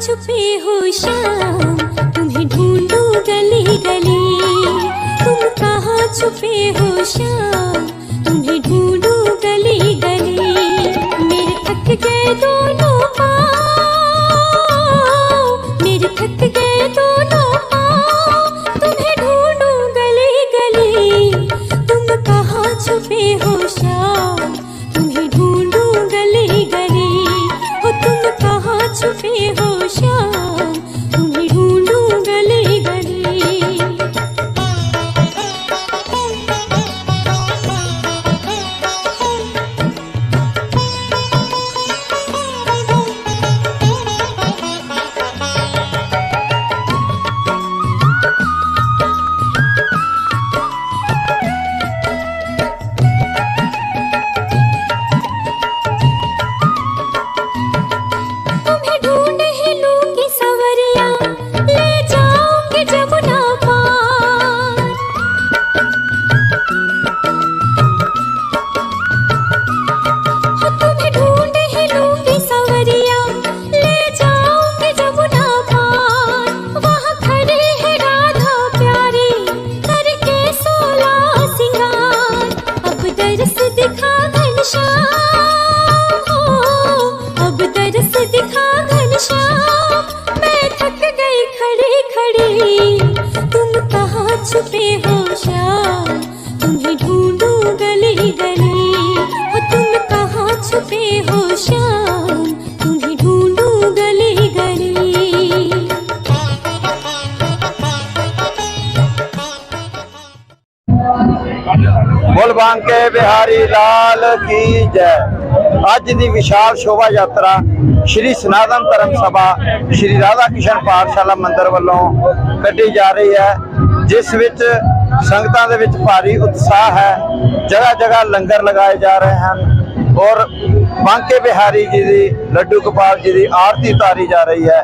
छुपे हो शाम तुम्हें ढूंढूं गली गली तुम कहाँ छुपे हो शाम तुम्हें ढूंढूं गली गली मेरे थक गए दोनों पाँव मेरे थक गए दोनों पाँव तुम्हें ढूंढूं गली गली तुम कहाँ छुपे हो शाम तुम्हें ढूंढूं गली गली हो तुम कहाँ छुपे हो छुपे हो श्याम तुम्हें ढूंढूं गली गली हो तुम कहाँ छुपे हो श्याम तुम्हें ढूंढूं गली गली ਬੋਲ ਬਾਂਕੇ ਬਿਹਾਰੀ ਲਾਲ ਕੀ ਜੈ ਅੱਜ ਦੀ ਵਿਸ਼ਾਲ ਸ਼ੋਭਾ ਯਾਤਰਾ ਸ਼੍ਰੀ ਸਨਾਤਨ ਧਰਮ ਸਭਾ ਸ਼੍ਰੀ ਰਾਧਾ ਕਿਸ਼ਨ ਪਾਠਸ਼ਾਲਾ ਮੰਦਿਰ ਵੱਲੋਂ ਕੱਢੀ ਜਾ ਰਹੀ ਹੈ ਜਿਸ ਵਿੱਚ ਸੰਗਤਾਂ ਦੇ ਵਿੱਚ ਭਾਰੀ ਉਤਸ਼ਾਹ ਹੈ, ਜਗ੍ਹਾ ਜਗ੍ਹਾ ਲੰਗਰ ਲਗਾਏ ਜਾ ਰਹੇ ਹਨ ਔਰ ਬਾਂਕੇ ਬਿਹਾਰੀ ਜੀ ਦੀ, ਲੱਡੂ ਗੋਪਾਲ ਜੀ ਦੀ ਆਰਤੀ ਉਤਾਰੀ ਜਾ ਰਹੀ ਹੈ।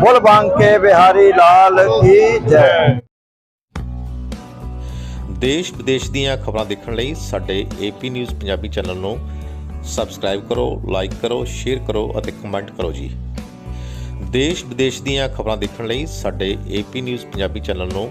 ਬੋਲ ਬਾਂਕੇ ਬਿਹਾਰੀ, ਲਾਲ ਕੀ ਜੈ। ਦੇਸ਼ ਵਿਦੇਸ਼ ਦੀਆਂ ਖਬਰਾਂ ਦੇਖਣ ਲਈ ਸਾਡੇ ਏਪੀ ਨਿਊਜ਼ ਪੰਜਾਬੀ ਚੈਨਲ ਨੂੰ ਸਬਸਕ੍ਰਾਈਬ ਕਰੋ, ਲਾਈਕ ਕਰੋ, ਸ਼ੇਅਰ ਕਰੋ ਅਤੇ ਕਮੈਂਟ ਕਰੋ ਜੀ। ਦੇਸ਼ ਵਿਦੇਸ਼ ਦੀਆਂ ਖਬਰਾਂ ਦੇਖਣ ਲਈ ਸਾਡੇ ਏਪੀ ਨਿਊਜ਼ ਪੰਜਾਬੀ ਚੈਨਲ ਨੂੰ